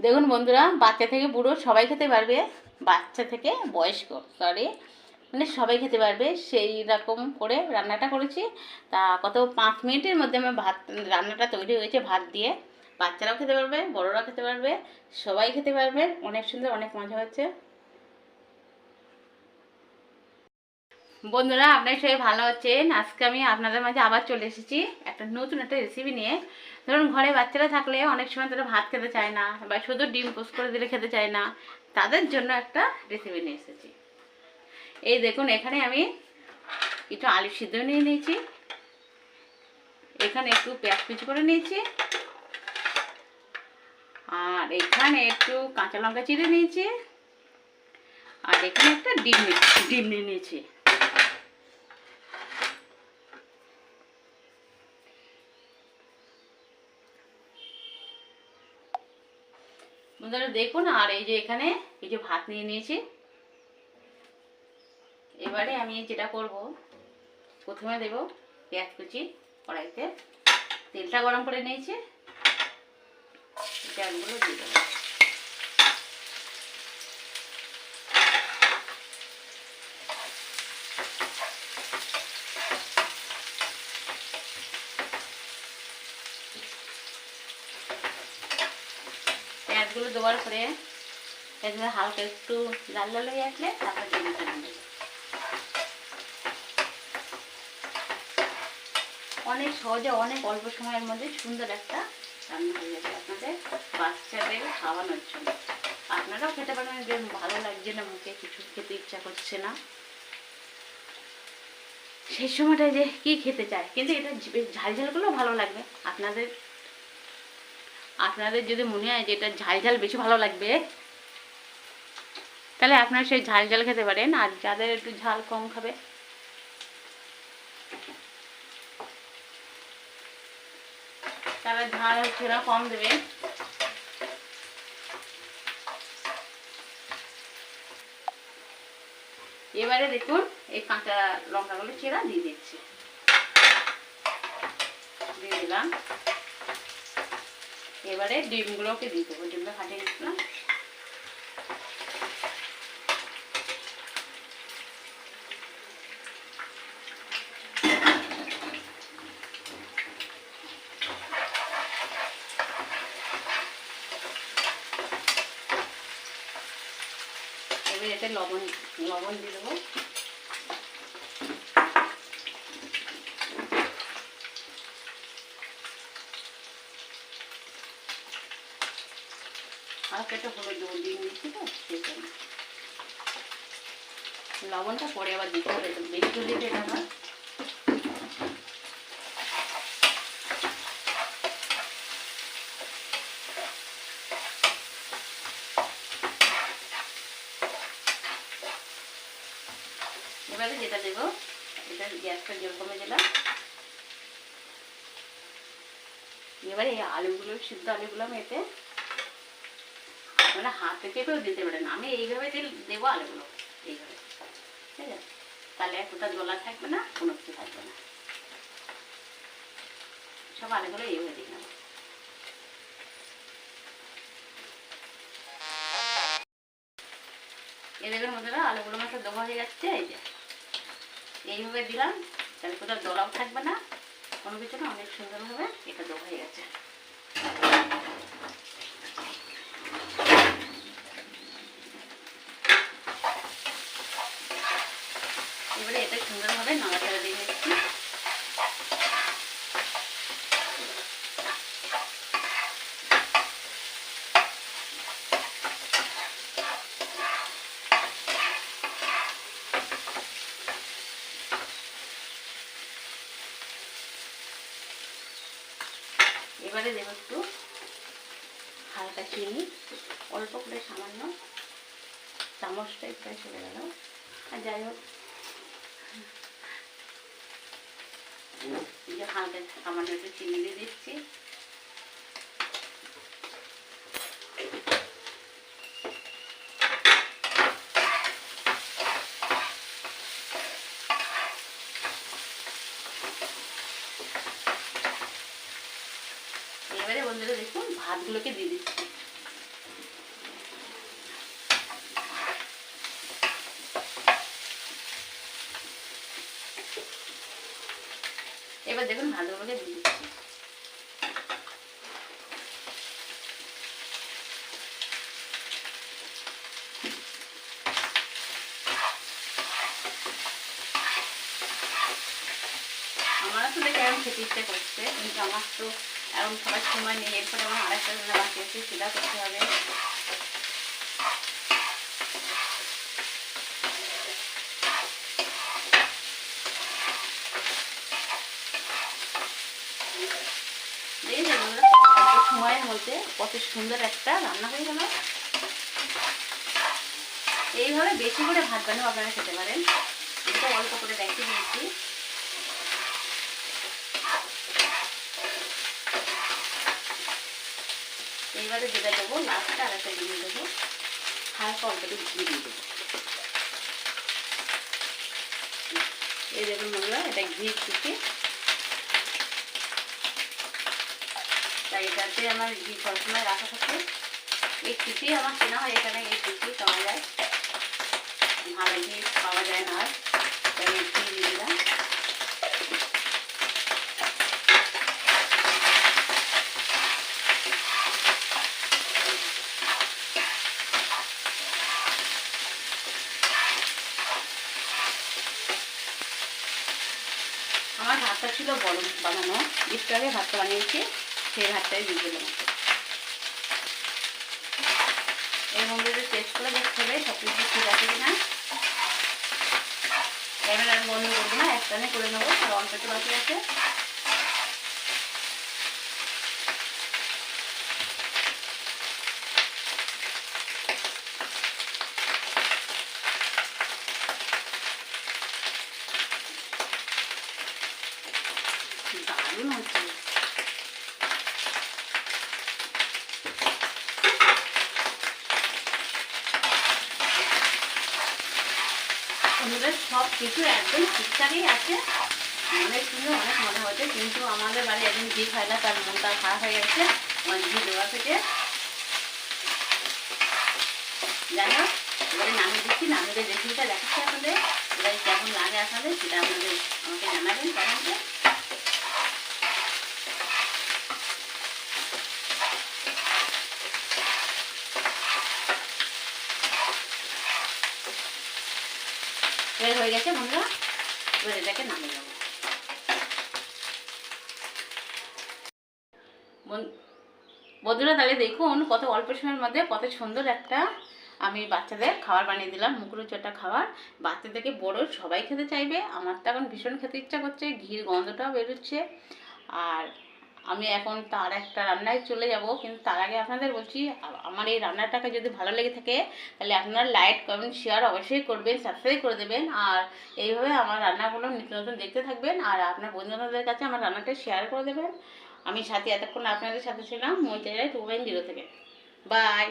দেখুন বন্ধুরা, বাচ্চা থেকে বুড়ো সবাই খেতে পারবে, বাচ্চা থেকে বয়স্ক সরি মানে সবাই খেতে পারবে। সেই রকম করে রান্নাটা করেছি। তা কত পাঁচ মিনিটের মধ্যে আমার ভাত, রান্নাটা তৈরি হয়েছে ভাত দিয়ে। বাচ্চারাও খেতে পারবে, বড়োরাও খেতে পারবে, সবাই খেতে পারবে। অনেক সুন্দর, অনেক মজা হচ্ছে। বন্ধুরা, আপনার সবাই ভালো আছেন? আজকে আমি আপনাদের মাঝে আবার চলে এসেছি একটা নতুন একটা রেসিপি নিয়ে। ধরুন, ঘরে বাচ্চারা থাকলে অনেক সময় তারা ভাত খেতে চায় না বা শুধু ডিম পোস্ট করে দিলে খেতে চায় না। তাদের জন্য একটা রেসিপি নিয়ে এসেছি। এই দেখুন, এখানে আমি একটু আলু সিদ্ধ নিয়ে নিয়েছি। এখানে একটু পেঁয়াজ কুচি করে নিয়েছি। আর এখানে একটু কাঁচা লঙ্কা চিড়ে নিয়েছি। আর এখানে একটা ডিম ডিম নিয়ে নিয়েছি। বন্ধুরা দেখুন আর এই যে এখানে, এই যে ভাত নিয়ে নিয়েছি। এবারে আমি যেটা করব, প্রথমে দেব পেঁয়াজ কুচি কড়াইতে। তেলটা গরম করে নিয়েছি। পেঁয়াজগুলো দিয়ে দেবো পেঁয়াজগুলো দেওয়ার পরে পেঁয়াজগুলো হালকা একটু লাল লাল হয়ে আসলে তারপর অনেক সহজে, অনেক অল্প সময়ের মধ্যে সুন্দর একটা রান্না হয়ে যাবে আপনাদের বাচ্চাদের খাওয়ানোর জন্য। আপনারাও খেতে পারবেন যে ভালো লাগছে না মুখে, কিছু খেতে ইচ্ছা করছে না। সেই সময়টায় যে কি খেতে চায়, কিন্তু এটা ঝাল ঝালগুলো ভালো লাগবে। আপনাদের আপনাদের যদি মনে হয় যে এটা ঝাল ঝাল বেশি ভালো লাগবে, তাহলে আপনারা সেই ঝাল ঝাল খেতে পারেন। আর যাদের একটু ঝাল কম খাবে, তারা ঝাল হচ্ছে কম দেবে। এবারে দেখুন, এই কাঁচা লঙ্কাগুলো চেরা দিয়ে দিচ্ছি। দিয়ে দিলাম। এবারে ডিমগুলোকে দিয়ে দেবো ডিমটা ফাটিয়ে দিচ্ছিলাম। এবার এতে লবণ লবণ দিয়ে দেবো। হালকা একটা হলুদ দেবো ডিম দিচ্ছি তো সেই লবণটা পরে আবার দিতে হবে বেশি দিতে আবার এবারে যেটা দেবো, এটা গ্যাসটা জল কমে দিলাম। এবারে এই আলুগুলো, সিদ্ধ আলুগুলো আমি এতে আপনারা হাতে চেপেও দিতে পারেন আমি এইভাবে দিল দেবো আলুগুলো। এইভাবে। ঠিক আছে? তাহলে এতটা জলা থাকবে না, কোনো কিছু থাকবে না। সব আলুগুলো এইভাবে দিয়ে নেব। এদের মধ্যে আলুগুলো মাথা দেওয়া হয়ে যাচ্ছে, এই যে। এইভাবে দিলাম, তাহলে কোথাও দলাও থাকবে না, কোনো কিছু না, অনেক সুন্দরভাবে এটা দেওয়া হয়ে গেছে এবারে সুন্দরভাবে নাড়াচাড়া দিয়ে নিচ্ছি এবারে দেবো একটু হালকা চিনি, অল্প করে সামান্য চামচটা প্রায় চলে গেল। আর যাই হোক দিয়ে দিচ্ছি। এবারে বন্ধুরা দেখুন ভাতগুলোকে দিয়ে দিচ্ছি। এবার দেখুন ভাতগুলোকে দিয়ে দিচ্ছি। আমারও তো খেতে করছে, কিন্তু আমার তো এখন সবার সময় নেই, এরপরে আমার আরেকটা বাকি আছে সেটা করতে হবে দেখেছেন বন্ধুরা, সময়ের মধ্যে কত সুন্দর একটা রান্না হয়ে গেল। এইভাবে বেশি করে ভাত বানিয়েও আপনারা খেতে পারেন। এটা অল্প করে দেখিয়ে দিয়েছি। এইবারে যেটা দেবো লাস্টে আর একটা দিয়ে দেবো। হালকা অল্প একটু ঘি দিয়ে দেবো। এই দেখুন বন্ধুরা, এটা ঘি কুচি এটাতে আমার ঘি সবসময় রাখা থাকে এই কুচি আমার কেনা হয় এখানে, এই কুচি পাওয়া যায়। ভালো ঘি পাওয়া যায় না তাই আমার ভাতটা ছিল বড় বানানো। একটু আগে ভাতটা বানিয়েছি। সেই ভাতটাই দিয়ে দিলাম এর মধ্যে টেস্ট করে দেখতে হবে সব কিছু ঠিক আছে কিনা? ক্যামেরা বন্ধ করব না, একটানে করে নেব একটু বাকি আছে দারুণ হচ্ছে আমাদের সব কিছু একদম ঠিকঠাকই আছে। অনেক সুন্দর অনেক মনে হচ্ছে কিন্তু আমাদের বাড়ি একদিন ঘি খায় না তার মনটা খারাপ হয়ে গেছে। আমার ঘি দেওয়া থেকে। যাই হোক, এবারে নামিয়ে দিচ্ছি, নামিয়ে রেসিপিটা দেখাচ্ছি আপনাদের। এবারে কেমন লাগে আপনাদের সেটা আপনাদের আমাকে জানাবেন, কমেন্টে। এবার হয়ে গেছে, বন্ধুরা। এবার এটাকে নামিয়ে বন্ধুরা, তাহলে দেখুন কত অল্প সময়ের মধ্যে কত সুন্দর একটা আমি বাচ্চাদের খাবার বানিয়ে দিলাম মুখরোচটা খাবার। বাচ্চা থেকে বড় সবাই খেতে চাইবে, আমার তো এখন ভীষণ খেতে ইচ্ছা করছে, ঘির গন্ধটাও বেরোচ্ছে। আর আমি এখন তার একটা রান্নায় চলে যাব, কিন্তু তার আগে আপনাদের বলছি আমার এই রান্নাটাকে যদি ভালো লেগে থাকে, তাহলে আপনারা লাইক কমেন্ট শেয়ার অবশ্যই করবেন সাবস্ক্রাইব করে দেবেন, আর এইভাবে আমার রান্নাগুলো নিত্য নতুন দেখতে থাকবেন, আর আপনার বন্ধুবান্ধবদের কাছে আমার রান্নাটা শেয়ার করে দেবেন। আমি সাথে এতক্ষণ আপনাদের সাথে ছিলাম মহিলা টু পয়েন্ট জিরো থেকে। বাই